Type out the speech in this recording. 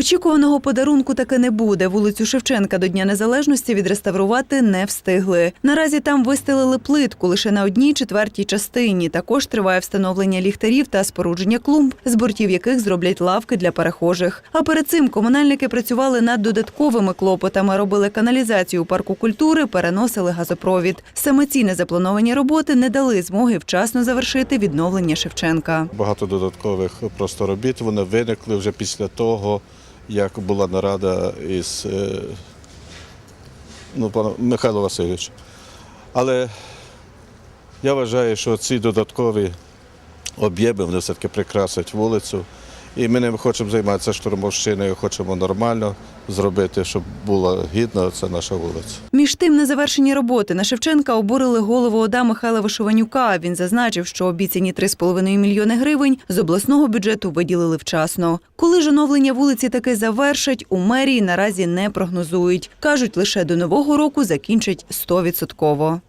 Очікуваного подарунку таки не буде. Вулицю Шевченка до Дня Незалежності відреставрувати не встигли. Наразі там вистелили плитку лише на одній четвертій частині. Також триває встановлення ліхтарів та спорудження клумб, з бортів яких зроблять лавки для перехожих. А перед цим комунальники працювали над додатковими клопотами, робили каналізацію у парку культури, переносили газопровід. Саме ці незаплановані роботи не дали змоги вчасно завершити відновлення Шевченка. Багато додаткових просто робіт вони виникли вже після того, як була нарада із е, ну, паном Михайлом Васильовичем. Але я вважаю, що ці додаткові об'єми вони все-таки прикрасять вулицю. І ми не хочемо займатися штурмовщиною, хочемо нормально зробити, щоб була гідна ця наша вулиця. Між тим, незавершені роботи на Шевченка обурили голову ОДА Михайла Вишованюка. Він зазначив, що обіцяні 3,5 мільйони гривень з обласного бюджету виділили вчасно. Коли ж оновлення вулиці таки завершать, у мерії наразі не прогнозують. Кажуть, лише до нового року закінчать 100%.